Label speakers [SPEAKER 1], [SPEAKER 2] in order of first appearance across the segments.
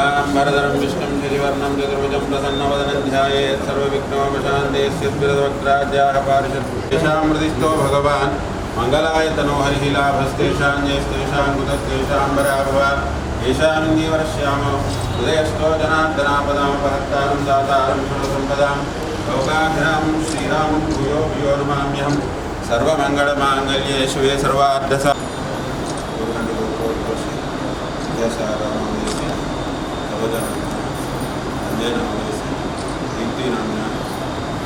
[SPEAKER 1] నీలాంబరధరం విష్ణుం గిరివర్ణం చతుర్భుజం ప్రసన్నవదనం ధ్యాయేత్ సర్వవిఘ్నోపశాంతే సిద్భిరదవక్రాజ్యాయ పారిషత్ యశామృతిస్థో భగవాన్ మంగళాయ తనో హరిహి లాభస్తేషాం జయస్తేషాం కుతస్తేషాంబరాభవ ఏషాంగీవర్ష్యామ హృదయస్థో జనార్దనాపదామపహత్తారం దాతారం సర్వసంపదాం లోకాభిరాం శ్రీరాం భూయో భూయో నమామ్యహం సర్వమంగళమాంగళ్యే శివే సర్వార్థస Yes, I don't know. రోజా నమ్మిన సంజయ్ నమ్మేసి దీప్తి నమ్మిన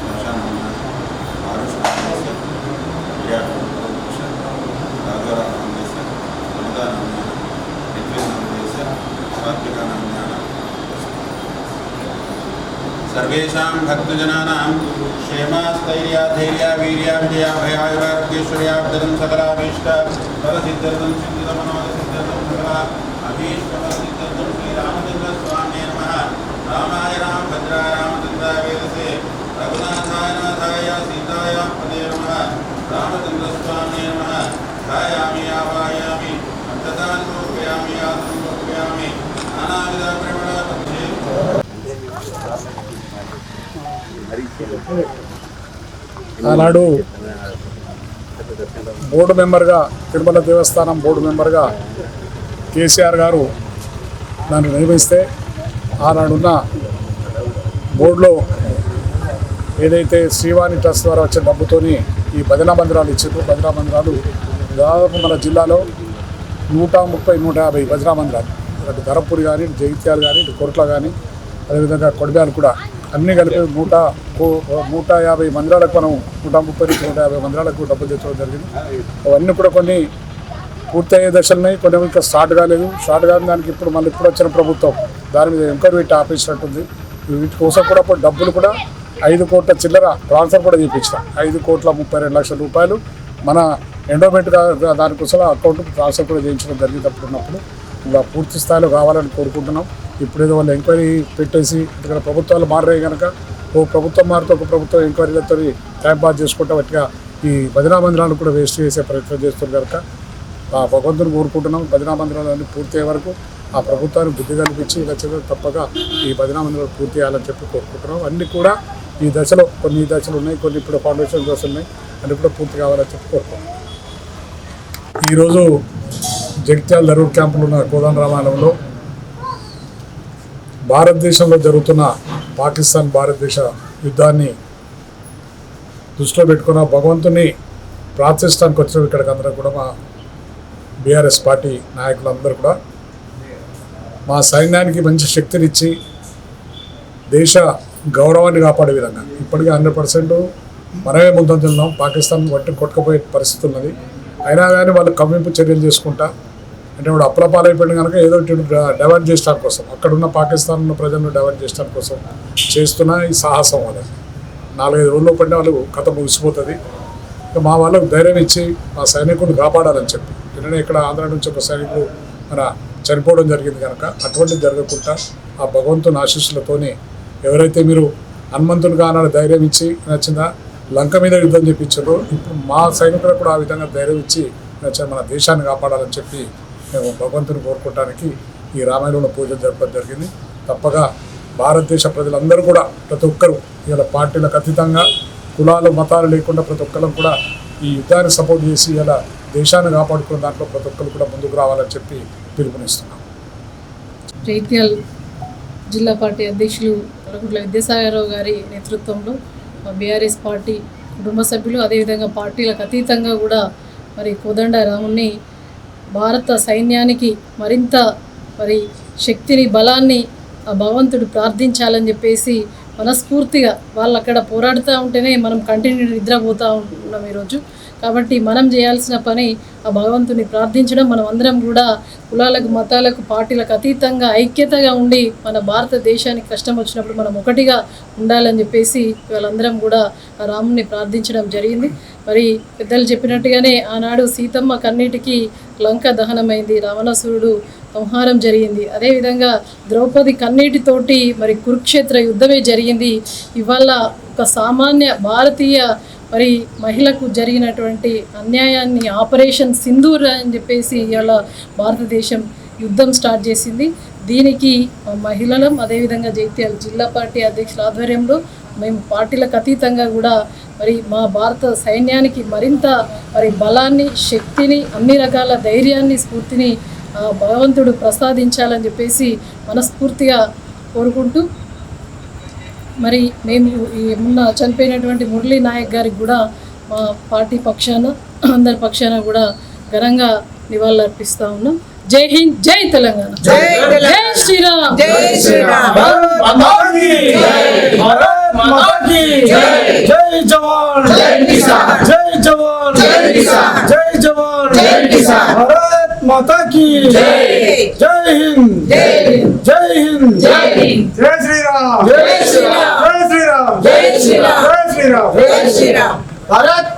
[SPEAKER 1] వర్ష నమ్మిన ఆరుష్ నమ్మేసి ప్రియా రాఘవరావు నమ్మేసి వనిత నమ్మిన నిఖిల్ నమ్మేసి కార్తిక నమ్మిన సర్వేషాం భక్తజనానాం క్షేమాస్థైర్యాధైర్యా వీర్యా విజయా భయాయురారోగ్యేశ్వర్యాబ్దం సకలాభీష్ట ఫలసిద్ధర్థం సిద్ధితమనోద సిద్ధర్థం సకలా అభీష్ట
[SPEAKER 2] ఆనాడు బోర్డు మెంబర్గా తిరుమల దేవస్థానం బోర్డు మెంబర్గా కేసీఆర్ గారు నన్ను నియమిస్తే ఆనాడున్న బోర్డులో ఏదైతే శ్రీవాణి ట్రస్ట్ ద్వారా వచ్చే డబ్బుతోని ఈ భజనా మందిరాలు ఇచ్చారు భజనా మందిరాలు దాదాపు మన జిల్లాలో నూట ముప్పై నూట యాభై భజనా మందిరాలు. అటు ధరపూర్ కానీ ఇటు జగిత్యాల కానీ ఇటు కొరట్ల కానీ అదేవిధంగా కొడిబ్యాలు కూడా అన్నీ కలిపి నూట నూట యాభై మందిరాలకు మనం నూట ముప్పై నుంచి నూట యాభై మందిరాలకు డబ్బులు తెచ్చడం జరిగింది. అవన్నీ కూడా కొన్ని పూర్తయ్యే దశలున్నాయి కొన్ని ఇంకా స్టార్ట్ కాలేదు. స్టార్ట్ కాని దానికి ఇప్పుడు మళ్ళీ ఇప్పుడు వచ్చిన ప్రభుత్వం దాని మీద ఎంక్వైరీ పెట్టి ఆపేసినట్టుంది. వీటి కోసం కూడా డబ్బులు కూడా ఐదు కోట్ల చిల్లర ట్రాన్స్ఫర్ కూడా చేయించాం ఐదు కోట్ల ముప్పై రెండు లక్షల రూపాయలు మన ఎండోమెంట్ దానికోసం అకౌంట్ ట్రాన్స్ఫర్ కూడా చేయించడం జరిగింది అప్పుడు ఉన్నప్పుడు పూర్తి స్థాయిలో కావాలని కోరుకుంటున్నాం. ఇప్పుడు ఏదో వాళ్ళు ఎంక్వైరీ పెట్టేసి ఇక్కడ ప్రభుత్వాలు మారాయి కనుక ఓ ప్రభుత్వం మారితే ఒక ప్రభుత్వం ఎంక్వైరీలతో టైం పాస్ చేసుకుంటా వాటిగా ఈ భజనా మందిరాలను కూడా వేస్ట్ చేసే ప్రయత్నం చేస్తున్నారు కనుక ఆ భగవంతుని కోరుకుంటున్నాం. భజనా మందిరాలన్నీ పూర్తి అయ్యే వరకు ఆ ప్రభుత్వానికి బుద్ధి కల్పించి ఖచ్చితంగా తప్పక ఈ భజనా మందిరాలు పూర్తి చేయాలని చెప్పి కోరుకుంటున్నాం. అన్నీ కూడా ఈ దశలో కొన్ని దశలు ఉన్నాయి కొన్ని ఇప్పుడు ఫౌండేషన్ దశలు ఉన్నాయి. అన్ని కూడా పూర్తి కావాలని చెప్పి కోరుకుంటున్నాం. ఈరోజు జగిత్యాల దరూర్ క్యాంపులో ఉన్న కోదండ రామాయణంలో భారతదేశంలో జరుగుతున్న పాకిస్తాన్ భారతదేశ యుద్ధాన్ని దృష్టిలో పెట్టుకున్న భగవంతుని ప్రార్థిస్తానికి వచ్చిన ఇక్కడికి అందరూ కూడా మా బీఆర్ఎస్ పార్టీ నాయకులందరూ కూడా మా సైన్యానికి మంచి శక్తినిచ్చి దేశ గౌరవాన్ని కాపాడే విధంగా. ఇప్పటికీ హండ్రెడ్ పర్సెంట్ మనమే ముందంజున్నాం పాకిస్తాన్ వంటి కొట్టుకుపోయే పరిస్థితి ఉన్నది. అయినా కానీ వాళ్ళు కవ్వింపు చర్యలు చేసుకుంటా అంటే ఇప్పుడు అప్పుల పాలైపోయిన కనుక ఏదో డైవర్ట్ చేయడానికి కోసం అక్కడ ఉన్న పాకిస్తాన్ ఉన్న ప్రజలను డైవర్ట్ చేయడానికి కోసం చేస్తున్న ఈ సాహసం వాళ్ళకి నాలుగైదు రోజుల్లో పడిన వాళ్ళు కథ ముగిసిపోతుంది. ఇక మా వాళ్ళకు ధైర్యం ఇచ్చి మా సైనికులు కాపాడాలని చెప్పి. నిన్న ఇక్కడ ఆంధ్ర నుంచి ఒక సైనికుడు మన చనిపోవడం జరిగింది కనుక అటువంటిది జరగకుండా ఆ భగవంతుని ఆశీస్సులతోని ఎవరైతే మీరు హనుమంతునిగా అన్నాడు ధైర్యం ఇచ్చి నచ్చిందా? లంక మీద యుద్ధం చెప్పించారు ఇప్పుడు మా సైనికులకు కూడా ఆ విధంగా ధైర్యం ఇచ్చి నచ్చిన మన దేశాన్ని కాపాడాలని చెప్పి మేము భగవంతుని కోరుకోవటానికి ఈ రామాయణంలో పూజలు జరపడం జరిగింది. తప్పగా భారతదేశ ప్రజలందరూ కూడా ప్రతి ఒక్కరు ఇలా పార్టీలకు అతీతంగా కులాలు మతాలు లేకుండా ప్రతి ఒక్కరు కూడా ఈ యుద్ధాన్ని సపోర్ట్ చేసి ఇలా దేశాన్ని కాపాడుకున్న దాంట్లో ప్రతి ఒక్కరు కూడా ముందుకు రావాలని చెప్పి పిలుపునిస్తున్నాం.
[SPEAKER 3] జైత్యాల్ జిల్లా పార్టీ అధ్యక్షులు కలగుట్ల విద్యాసాగరరావు గారి నేతృత్వంలో బీఆర్ఎస్ పార్టీ కుటుంబ సభ్యులు అదేవిధంగా పార్టీలకు అతీతంగా కూడా మరి కోదండ రాముని భారత సైన్యానికి మరింత మరి శక్తిని బలాన్ని ఆ భగవంతుడు ప్రార్థించాలని చెప్పేసి మనస్ఫూర్తిగా వాళ్ళు అక్కడ పోరాడుతూ ఉంటేనే మనం కంటిన్యూ నిద్రపోతూ ఉన్నాం ఈరోజు. కాబట్టి మనం చేయాల్సిన పని ఆ భగవంతుని ప్రార్థించడం. మనం అందరం కూడా కులాలకు మతాలకు పార్టీలకు అతీతంగా ఐక్యతగా ఉండి మన భారతదేశానికి కష్టం వచ్చినప్పుడు మనం ఒకటిగా ఉండాలని చెప్పేసి వాళ్ళందరం కూడా ఆ రాముని ప్రార్థించడం జరిగింది. మరి పెద్దలు చెప్పినట్టుగానే ఆనాడు సీతమ్మ కన్నీటికి లంక దహనమైంది. రావణాసురుడు సంహారం జరిగింది. అదేవిధంగా ద్రౌపది కన్నీటితోటి మరి కురుక్షేత్ర యుద్ధమే జరిగింది. ఇవాళ ఒక సామాన్య భారతీయ మరి మహిళకు జరిగినటువంటి అన్యాయాన్ని ఆపరేషన్ సింధూర్ అని చెప్పేసి ఇవాళ భారతదేశం యుద్ధం స్టార్ట్ చేసింది. దీనికి మహిళలం అదేవిధంగా జైత్యాల జిల్లా పార్టీ అధ్యక్షుల ఆధ్వర్యంలో మేము పార్టీలకు అతీతంగా కూడా మరి మా భారత సైన్యానికి మరింత మరి బలాన్ని శక్తిని అన్ని రకాల ధైర్యాన్ని స్ఫూర్తిని భగవంతుడు ప్రసాదించాలని చెప్పేసి మనస్ఫూర్తిగా కోరుకుంటూ మరి మేము మొన్న చనిపోయినటువంటి మురళీ నాయక్ గారికి కూడా మా పార్టీ పక్షాన అందరి పక్షాన కూడా ఘనంగా నివాళులు అర్పిస్తా ఉన్నాం. జై హింద్ జై తెలంగాణ.
[SPEAKER 4] జై
[SPEAKER 3] శ్రీరామ్.
[SPEAKER 4] జై జవాన్. జై
[SPEAKER 5] జవాన్. జై జవాన్.
[SPEAKER 4] మాతాకి. జై హింద్.
[SPEAKER 5] జై హింద్. జై
[SPEAKER 4] శ్రీరామ్. జై శ్రీరామ్.
[SPEAKER 5] జై శ్రీరామ్. జై
[SPEAKER 4] శ్రీరామ్. జై శ్రీరామ్.
[SPEAKER 5] భారత్